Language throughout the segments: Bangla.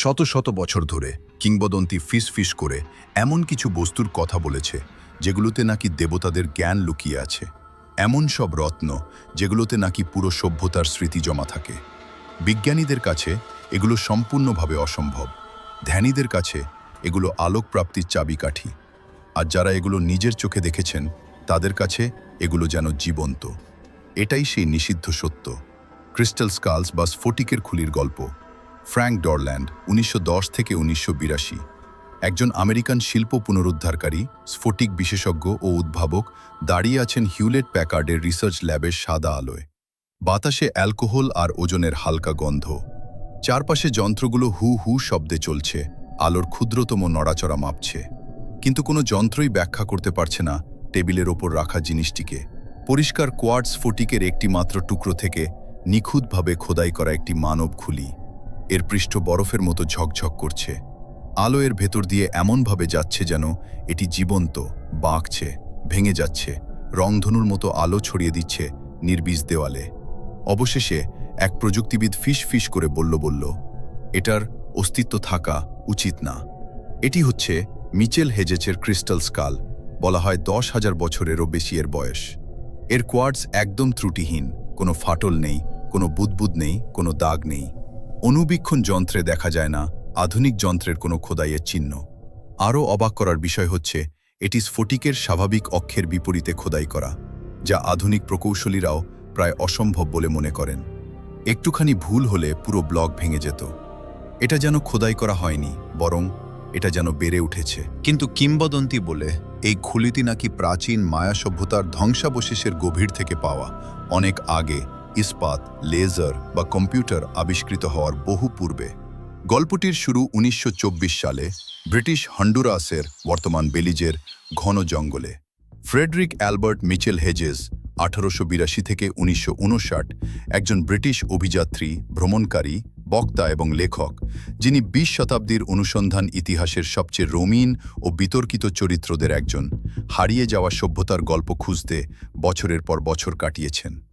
শত শত বছর ধরে কিংবদন্তি ফিস ফিস করে এমন কিছু বস্তুর কথা বলেছে, যেগুলোতে নাকি দেবতাদের জ্ঞান লুকিয়ে আছে। এমন সব রত্ন, যেগুলোতে নাকি পুরো সভ্যতার স্মৃতি জমা থাকে। বিজ্ঞানীদের কাছে এগুলো সম্পূর্ণভাবে অসম্ভব। ধ্যানীদের কাছে এগুলো আলোক প্রাপ্তির চাবিকাঠি। আর যারা এগুলো নিজের চোখে দেখেছেন, তাদের কাছে এগুলো যেন জীবন্ত। এটাই সেই নিষিদ্ধ সত্য। ক্রিস্টাল স্কালস বা স্ফটিকের খুলির গল্প। ফ্র্যাঙ্ক ডরল্যান্ড, উনিশশো দশ থেকে উনিশশো বিরাশি। একজন আমেরিকান শিল্প পুনরুদ্ধারকারী, স্ফটিক বিশেষজ্ঞ ও উদ্ভাবক, দাঁড়িয়ে আছেন হিউলেট প্যাকার্ডের রিসার্চ ল্যাবের সাদা আলোয়। বাতাসে অ্যালকোহল আর ওজনের হালকা গন্ধ। চারপাশে যন্ত্রগুলো হু হু শব্দে চলছে, আলোর ক্ষুদ্রতম নড়াচড়া মাপছে। কিন্তু কোনো যন্ত্রই ব্যাখ্যা করতে পারছে না টেবিলের ওপর রাখা জিনিসটিকে। পরিষ্কার কোয়ার্টস ফটিকের একটি মাত্র টুকরো থেকে নিখুঁতভাবে খোদাই করা একটি মানব খুলি। এর পৃষ্ঠ বরফের মতো ঝকঝক করছে। আলো এর ভেতর দিয়ে এমনভাবে যাচ্ছে যেন এটি জীবন্ত, বাঁকছে, ভেঙে যাচ্ছে, রংধনুর মতো আলো ছড়িয়ে দিচ্ছে নির্বিষ দেওয়ালে। অবশেষে এক প্রযুক্তিবিদ ফিস ফিস করে বলল বলল, এটার অস্তিত্ব থাকা উচিত না। এটি হচ্ছে মিচেল হেজেচের ক্রিস্টাল স্কাল, বলা হয় দশ হাজার বছরেরও বেশি এর বয়স। এর কোয়ার্টস একদম ত্রুটিহীন, কোনো ফাটল নেই, কোনো বুদবুদ নেই, কোনো দাগ নেই। অনুবীক্ষণ যন্ত্রে দেখা যায় না, আধুনিক যন্ত্রের কোনো খোদাইয়ের চিহ্ন। আরও অবাক করার বিষয় হচ্ছে, এটি স্ফটিকের স্বাভাবিক অক্ষের বিপরীতে খোদাই করা, যা আধুনিক প্রকৌশলীরাও প্রায় অসম্ভব বলে মনে করেন। একটুখানি ভুল হলে পুরো ব্লক ভেঙে যেত। এটা যেন খোদাই করা হয়নি, বরং এটা যেন বেড়ে উঠেছে। কিন্তু কিংবদন্তি বলে, এই খুলিটি নাকি প্রাচীন মায়া সভ্যতার ধ্বংসাবশেষের গভীর থেকে পাওয়া, অনেক আগে ইস্পাত, লেজার বা কম্পিউটার আবিষ্কৃত হওয়ার বহু পূর্বে। গল্পটির শুরু উনিশশো চব্বিশ সালে ব্রিটিশ হন্ডুরাসের বর্তমান বেলিজের ঘন জঙ্গলে। ফ্রেডরিক অ্যালবার্ট মিচেল হেজেস আঠারোশো বিরাশি থেকে উনিশশো উনষাট একজন ব্রিটিশ অভিযাত্রী, ভ্রমণকারী, বক্তা এবং লেখক, যিনি বিশ শতাব্দীর অনুসন্ধান ইতিহাসের সবচেয়ে রঙিন ও বিতর্কিত চরিত্রদের একজন। হারিয়ে যাওয়া সভ্যতার গল্প খুঁজতে বছরের পর বছর কাটিয়েছেন।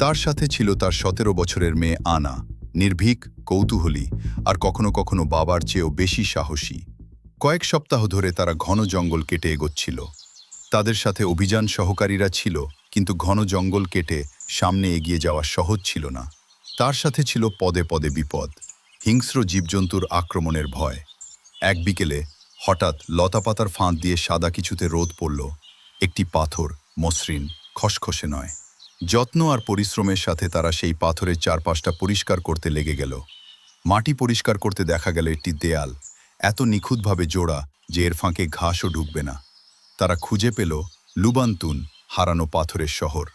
তার সাথে ছিল তার সতেরো বছরের মেয়ে আনা, নির্ভীক, কৌতূহলী আর কখনো কখনো বাবার চেয়েও বেশি সাহসী। কয়েক সপ্তাহ ধরে তারা ঘন জঙ্গল কেটে এগোচ্ছিল। তাদের সাথে অভিযান সহকারীরা ছিল, কিন্তু ঘন জঙ্গল কেটে সামনে এগিয়ে যাওয়া সহজ ছিল না। তার সাথে ছিল পদে পদে বিপদ, হিংস্র জীবজন্তুর আক্রমণের ভয়। এক বিকেলে হঠাৎ লতাপাতার ফাঁদ দিয়ে সাদা কিছুতে রোদ পড়ল। একটি পাথর, মসৃণ, খসখসে নয়। যত্ন আর পরিশ্রমের সাথে তারা সেই পাথরের চারপাশটা পরিষ্কার করতে লেগে গেল। মাটি পরিষ্কার করতে দেখা গেল একটি দেয়াল, এত নিখুঁতভাবে জোড়া যে এর ফাঁকে ঘাসও ঢুকবে না। তারা খুঁজে পেল লুবান্তুন, হারানো পাথরের শহর।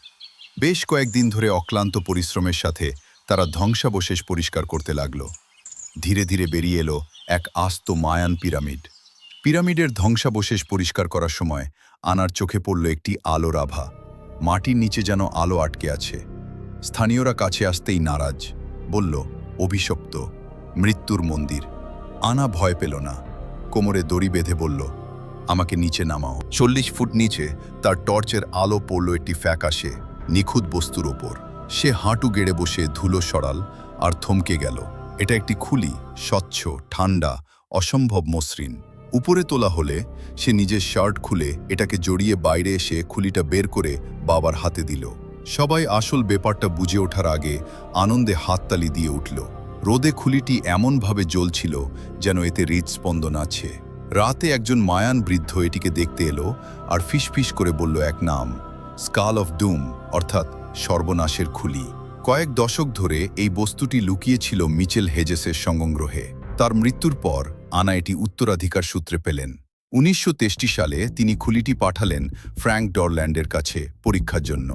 বেশ কয়েকদিন ধরে অক্লান্ত পরিশ্রমের সাথে তারা ধ্বংসাবশেষ পরিষ্কার করতে লাগল। ধীরে ধীরে বেরিয়ে এলো এক আস্ত মায়ান পিরামিড। পিরামিডের ধ্বংসাবশেষ পরিষ্কার করার সময় আনার চোখে পড়ল একটি আলোর আভা মাটির নিচে যেন আলো আটকে আছে। স্থানীয়রা কাছে আসতেই নারাজ। বলল, অভিশপ্ত। মৃত্যুর মন্দির। আনা ভয় পেল না। কোমরে দড়ি বেঁধে বলল, আমাকে নিচে নামাও। চল্লিশ ফুট নিচে তার টর্চের আলো পড়ল একটি ফ্যাকাশে, নিখুঁত বস্তুর ওপর। সে হাঁটু গেড়ে বসে ধুলো সরাল আর থমকে গেল। এটা একটি খুলি, স্বচ্ছ ঠান্ডা অসম্ভব মসৃণ। উপরে তোলা হলে সে নিজের শার্ট খুলে এটাকে জড়িয়ে বাইরে এসে খুলিটা বের করে বাবার হাতে দিল। সবাই আসল ব্যাপারটা বুঝে ওঠার আগে আনন্দে হাততালি দিয়ে উঠল। রোদে খুলিটি এমনভাবে জ্বলছিল যেন এতে হৃদস্পন্দন আছে। রাতে একজন মায়ান বৃদ্ধ এটিকে দেখতে এলো আর ফিসফিস করে বলল এক নাম, স্কাল অফ ডুম অর্থাৎ সর্বনাশের খুলি। কয়েক দশক ধরে এই বস্তুটি লুকিয়েছিল মিচেল হেজেসের সংগ্রহে তার মৃত্যুর পর আনা এটি উত্তরাধিকার সূত্রে পেলেন। উনিশশো সালে তিনি খুলিটি পাঠালেন ফ্র্যাঙ্ক ডরল্যান্ডের কাছে পরীক্ষার জন্য।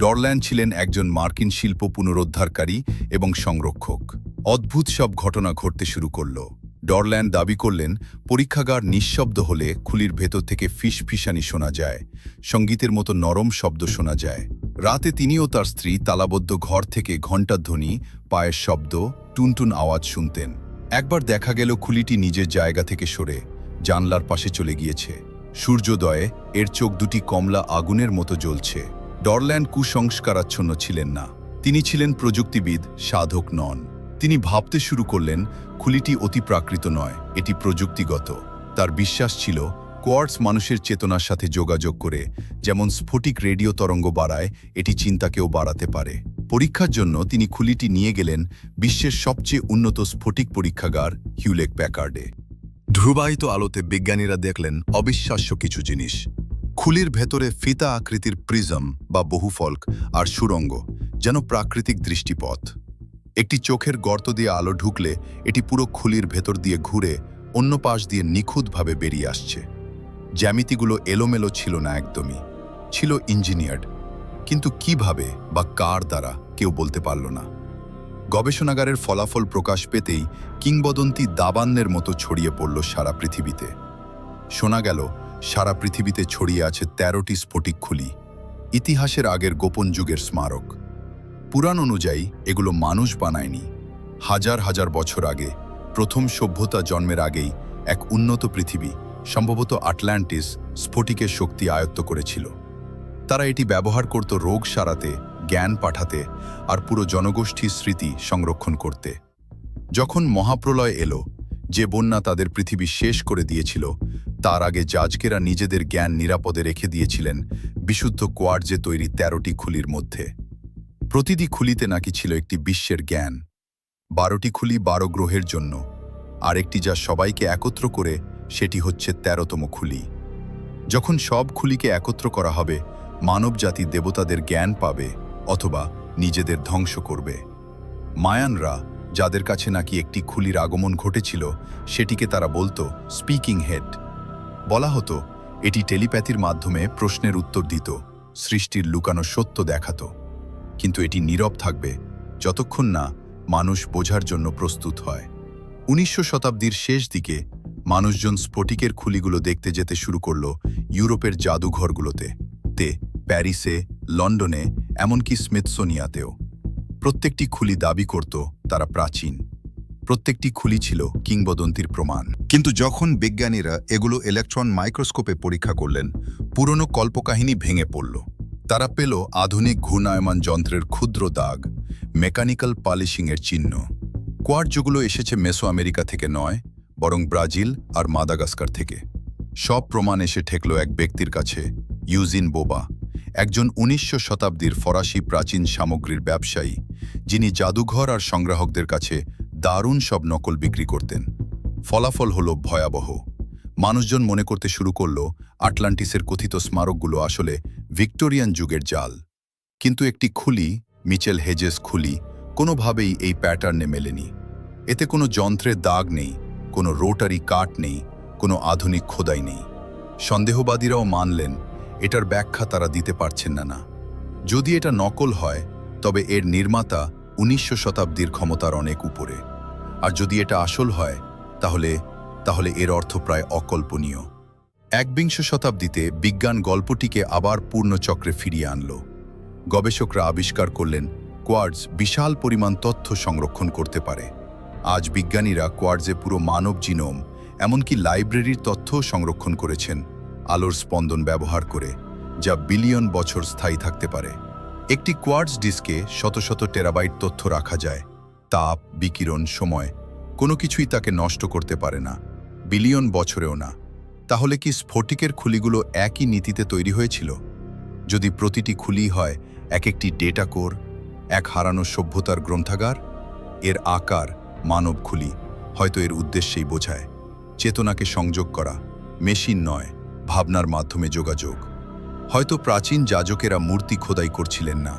ডরল্যান্ড ছিলেন একজন মার্কিন শিল্প পুনরুদ্ধারকারী এবং সংরক্ষক। অদ্ভুত সব ঘটনা ঘটতে শুরু করল। ডরল্যান্ড দাবি করলেন, পরীক্ষাগার নিঃশব্দ হলে খুলির ভেতর থেকে ফিস ফিসানি শোনা যায়, সঙ্গীতের মতো নরম শব্দ শোনা যায়। রাতে তিনিও তার স্ত্রী তালাবদ্ধ ঘর থেকে ঘণ্টাধ্বনি, পায়ের শব্দ, টুনটুন আওয়াজ শুনতেন। একবার দেখা গেল খুলিটি নিজের জায়গা থেকে সরে, জানলার পাশে চলে গিয়েছে। সূর্যোদয়ে এর চোখ দুটি কমলা আগুনের মতো জ্বলছে। ডরল্যান্ড কুসংস্কারাচ্ছন্ন ছিলেন না। তিনি ছিলেন প্রযুক্তিবিদ, সাধক নন। তিনি ভাবতে শুরু করলেন, খুলিটি অতি প্রাকৃত নয়, এটি প্রযুক্তিগত। তার বিশ্বাস ছিল, কোয়ার্টস মানুষের চেতনার সাথে যোগাযোগ করে, যেমন স্ফটিক রেডিও তরঙ্গ বাড়ায়, এটি চিন্তাকেও বাড়াতে পারে। পরীক্ষার জন্য তিনি খুলিটি নিয়ে গেলেন বিশ্বের সবচেয়ে উন্নত স্ফটিক পরীক্ষাগার হিউলেক প্যাকার্ডে। ধ্রুবায়িত আলোতে বিজ্ঞানীরা দেখলেন অবিশ্বাস্য কিছু জিনিস। খুলির ভেতরে ফিতা আকৃতির প্রিজম বা বহুফলক আর সুরঙ্গ, যেন প্রাকৃতিক দৃষ্টিপথ। একটি চোখের গর্ত দিয়ে আলো ঢুকলে এটি পুরো খুলির ভেতর দিয়ে ঘুরে অন্য পাশ দিয়ে নিখুঁতভাবে বেরিয়ে আসছে। জ্যামিতিগুলো এলোমেলো ছিল না একদমই। ছিল ইঞ্জিনিয়ার্ড। কিন্তু কীভাবে বা কার দ্বারা কেউ বলতে পারল না। গবেষণাগারের ফলাফল প্রকাশ পেতেই কিংবদন্তি দাবান্নের মতো ছড়িয়ে পড়ল সারা পৃথিবীতে। শোনা গেল, সারা পৃথিবীতে ছড়িয়ে আছে তেরোটি স্ফটিক খুলি, ইতিহাসের আগের গোপন যুগের স্মারক। পুরাণ অনুযায়ী এগুলো মানুষ বানায়নি। হাজার হাজার বছর আগে, প্রথম সভ্যতা জন্মের আগেই এক উন্নত পৃথিবী, সম্ভবত আটলান্টিস, স্ফটিকের শক্তি আয়ত্ত করেছিল। তারা এটি ব্যবহার করত রোগ সারাতে, জ্ঞান পাঠাতে আর পুরো জনগোষ্ঠীর স্মৃতি সংরক্ষণ করতে। যখন মহাপ্রলয় এলো, যে বন্যা তাদের পৃথিবী শেষ করে দিয়েছিল, তার আগে জাজকেরা নিজেদের জ্ঞান নিরাপদে রেখে দিয়েছিলেন বিশুদ্ধ কোয়ার্জে তৈরি তেরোটি খুলির মধ্যে। প্রতিটি খুলিতে নাকি ছিল একটি বিশ্বের জ্ঞান। বারোটি খুলি বারো গ্রহের জন্য। আর একটি যা সবাইকে একত্র করে, সেটি হচ্ছে তেরোতম খুলি। যখন সব খুলিকে একত্র করা হবে মানবজাতি দেবতাদের জ্ঞান পাবে অথবা নিজেদের ধ্বংস করবে। মায়ানরা, যাদের কাছে নাকি একটি খুলির আগমন ঘটেছিল, সেটিকে তারা বলতো স্পিকিং হেড বলা হতো, এটি টেলিপ্যাথির মাধ্যমে প্রশ্নের উত্তর দিত, সৃষ্টির লুকানো সত্য দেখাত। কিন্তু এটি নীরব থাকবে, যতক্ষণ না মানুষ বোঝার জন্য প্রস্তুত হয়। উনিশশো শতাব্দীর শেষ দিকে মানুষজন স্ফটিকের খুলিগুলো দেখতে যেতে শুরু করল ইউরোপের জাদুঘরগুলোতে। তে প্যারিসে, লন্ডনে, এমনকি স্মিথসোনিয়াতেও। প্রত্যেকটি খুলি দাবি করত তারা প্রাচীন। প্রত্যেকটি খুলি ছিল কিংবদন্তির প্রমাণ। কিন্তু যখন বিজ্ঞানীরা এগুলো ইলেকট্রন মাইক্রোস্কোপে পরীক্ষা করলেন, পুরনো কল্পকাহিনী ভেঙে পড়ল। তারা পেল আধুনিক ঘূর্ণায়মান যন্ত্রের ক্ষুদ্র দাগ, মেকানিক্যাল পালিশিংয়ের চিহ্ন। কোয়ার্জগুলো এসেছে মেসো আমেরিকা থেকে নয়, বরং ব্রাজিল আর মাদাগাস্কার থেকে। সব প্রমাণ এসে ঠেকল এক ব্যক্তির কাছে, ইউজিন বোবা। একজন উনিশশো শতাব্দীর ফরাসি প্রাচীন সামগ্রীর ব্যবসায়ী, যিনি জাদুঘর আর সংগ্রাহকদের কাছে দারুণ সব নকল বিক্রি করতেন। ফলাফল হল ভয়াবহ। মানুষজন মনে করতে শুরু করল, আটলান্টিসের কথিত স্মারকগুলো আসলে ভিক্টোরিয়ান যুগের জাল। কিন্তু একটি খুলি, মিচেল হেজেস খুলি, কোনোভাবেই এই প্যাটার্নে মেলেনি। এতে কোনো যন্ত্রের দাগ নেই, কোনো রোটারি কাট নেই, কোনো আধুনিক খোদাই নেই। সন্দেহবাদীরাও মানলেন এটার ব্যাখ্যা তারা দিতে পারছেন না না। যদি এটা নকল হয়, তবে এর নির্মাতা উনিশশো শতাব্দীর ক্ষমতার অনেক উপরে। আর যদি এটা আসল হয়, তাহলে তাহলে এর অর্থ প্রায় অকল্পনীয়। একবিংশ শতাব্দীতে বিজ্ঞান গল্পটিকে আবার পূর্ণচক্রে ফিরিয়ে আনল। গবেষকরা আবিষ্কার করলেন কোয়ার্ডস বিশাল পরিমাণ তথ্য সংরক্ষণ করতে পারে। আজ বিজ্ঞানীরা কোয়ার্ডসে পুরো মানব জিনোম, এমনকি লাইব্রেরির তথ্যও সংরক্ষণ করেছেন। আলোর স্পন্দন ব্যবহার করে, যা বিলিয়ন বছর স্থায়ী থাকতে পারে। একটি কোয়ার্ডস ডিস্কে শত শত টেরাবাইট তথ্য রাখা যায়। তাপ, বিকিরণ, সময়, কোনো কিছুই তাকে নষ্ট করতে পারে না। বিলিয়ন বছরেও না। তাহলে কি স্ফটিকের খুলিগুলো একই নীতিতে তৈরি হয়েছিল? যদি প্রতিটি খুলি হয় এক একটি ডেটা কোর, এক হারানো সভ্যতার গ্রন্থাগার, এর আকার মানব খুলি, হয়তো এর উদ্দেশ্যেই বোঝায়। চেতনাকে সংযোগ করা, মেশিন নয়। ভাবনার মাধ্যমে যোগাযোগ। হয়তো প্রাচীন যাজকেরা মূর্তি খোদাই করছিলেন না।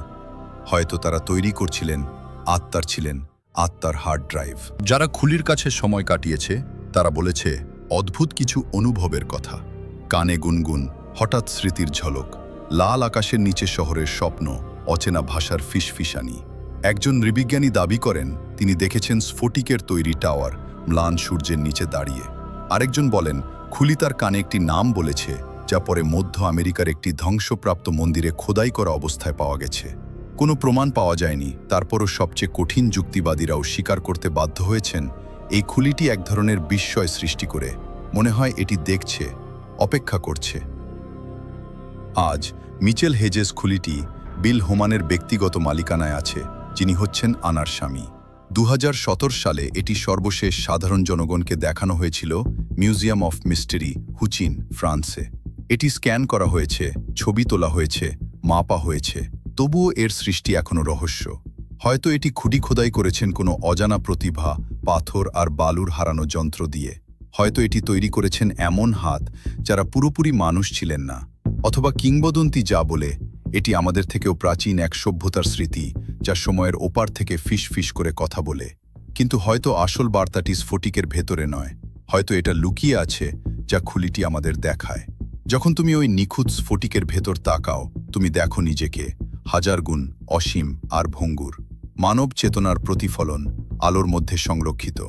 হয়তো তারা তৈরি করছিলেন আত্মার ছিলেন আত্মার হার্ড ড্রাইভ যারা খুলির কাছে সময় কাটিয়েছে, তারা বলেছে, অদ্ভুত কিছু অনুভবের কথা। কানে গুনগুন, হঠাৎ স্মৃতির ঝলক। লাল আকাশের নিচে শহরের স্বপ্ন, অচেনা ভাষার ফিসফিসানি। একজন নৃবিজ্ঞানী দাবি করেন, তিনি দেখেছেন স্ফটিকের তৈরি টাওয়ার, ম্লান সূর্যের নিচে দাঁড়িয়ে। আরেকজন বলেন খুলি তার কানে একটি নাম বলেছে, যা পরে মধ্য আমেরিকার একটি ধ্বংসপ্রাপ্ত মন্দিরে খোদাই করা অবস্থায় পাওয়া গেছে। কোনো প্রমাণ পাওয়া যায়নি, তারপরও সবচেয়ে কঠিন যুক্তিবাদীরাও স্বীকার করতে বাধ্য হয়েছেন, এই খুলিটি এক ধরনের বিস্ময় সৃষ্টি করে। মনে হয় এটি দেখছে, অপেক্ষা করছে। আজ, মিচেল হেজেস খুলিটি বিল হোমানের ব্যক্তিগত মালিকানায় আছে, যিনি হচ্ছেন আনার স্বামী। দু হাজার সতেরো সালে এটি সর্বশেষ সাধারণ জনগণকে দেখানো হয়েছিল মিউজিয়াম অফ মিস্টেরি, হুচিন, ফ্রান্সে। এটি স্ক্যান করা হয়েছে, ছবি তোলা হয়েছে, মাপা হয়েছে। তবুও এর সৃষ্টি এখনও রহস্য। হয়তো এটি খুঁটি খোদাই করেছেন কোনো অজানা প্রতিভা, পাথর আর বালুর হারানো যন্ত্র দিয়ে। হয়তো এটি তৈরি করেছেন এমন হাত যারা পুরোপুরি মানুষ ছিলেন না, অথবা কিংবদন্তি যা বলে এটি আমাদের থেকেও প্রাচীন এক সভ্যতার স্মৃতি, যা সময়ের ওপার থেকে ফিস ফিস করে কথা বলে। কিন্তু হয়তো আসল বার্তাটি স্ফটিকের ভেতরে নয়। হয়তো এটা লুকিয়ে আছে, যা খুলিটি আমাদের দেখায়। যখন তুমি ওই নিখুঁত স্ফটিকের ভেতর তাকাও, তুমি দেখো নিজেকে। হাজার গুণ, অসীম আর ভঙ্গুর। মানব চেতনার প্রতিফলন আলোর মধ্যে সংরক্ষিত।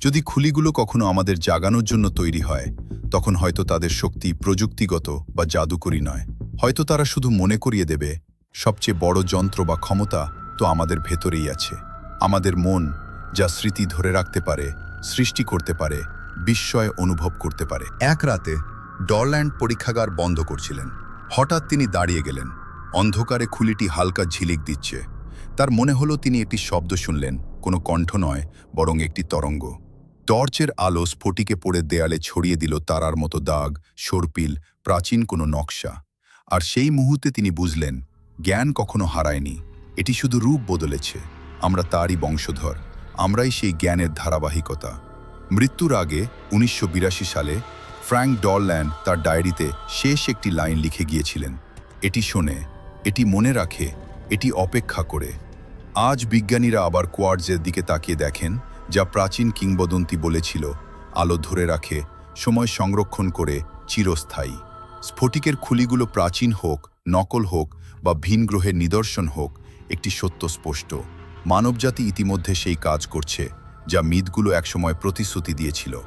যদি খুলিগুলো কখনো আমাদের জাগানোর জন্য তৈরি হয়, তখন হয়তো তাদের শক্তি প্রযুক্তিগত বা জাদুকরী নয়। হয়তো তারা শুধু মনে করিয়ে দেবে, সবচেয়ে বড় যন্ত্র বা ক্ষমতা তো আমাদের ভেতরেই আছে। আমাদের মন যা স্মৃতি ধরে রাখতে পারে, সৃষ্টি করতে পারে, বিস্ময় অনুভব করতে পারে। এক রাতে ডরল্যান্ড পরীক্ষাগার বন্ধ করছিলেন। হঠাৎ তিনি দাঁড়িয়ে গেলেন। অন্ধকারে খুলিটি হালকা ঝিলিক দিচ্ছে। তার মনে হলো তিনি একটি শব্দ শুনলেন, কোনো কণ্ঠ নয়, বরং একটি তরঙ্গ। টর্চের আলো স্ফটিকে পড়ে দেয়ালে ছড়িয়ে দিল তারার মতো দাগ, সর্পিল, প্রাচীন কোনো নকশা। আর সেই মুহূর্তে তিনি বুঝলেন, জ্ঞান কখনো হারায়নি। এটি শুধু রূপ বদলেছে। আমরা তারই বংশধর। আমরাই সেই জ্ঞানের ধারাবাহিকতা। মৃত্যুর আগে উনিশশো বিরাশি সালে ফ্র্যাঙ্ক ডরল্যান্ড তার ডায়েরিতে শেষ একটি লাইন লিখে গিয়েছিলেন। এটি শোনে, এটি মনে রাখে, এটি অপেক্ষা করে। আজ বিজ্ঞানীরা আবার কোয়ার্জের দিকে তাকিয়ে দেখেন, যা প্রাচীন কিংবদন্তি বলেছিল, আলো ধরে রাখে, সময় সংরক্ষণ করে, চিরস্থায়ী। স্ফটিকের খুলিগুলো প্রাচীন হোক, নকল হোক বা ভিন গ্রহের নিদর্শন হোক, একটি সত্য স্পষ্ট। মানবজাতি ইতিমধ্যে সেই কাজ করছে, যা মিথগুলো একসময় প্রতিশ্রুতি দিয়েছিল।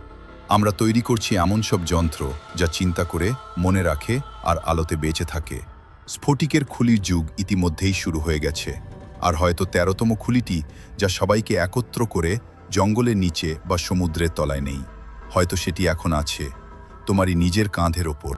আমরা তৈরি করছি এমন সব যন্ত্র যা চিন্তা করে, মনে রাখে আর আলোতে বেঁচে থাকে। স্ফটিকের খুলির যুগ ইতিমধ্যেই শুরু হয়ে গেছে। আর হয়তো তেরোতম খুলিটি, যা সবাইকে একত্র করে জঙ্গলের নিচে বা সমুদ্রের তলায় নেই। হয়তো সেটি এখন আছে, তোমারই নিজের কাঁধের ওপর।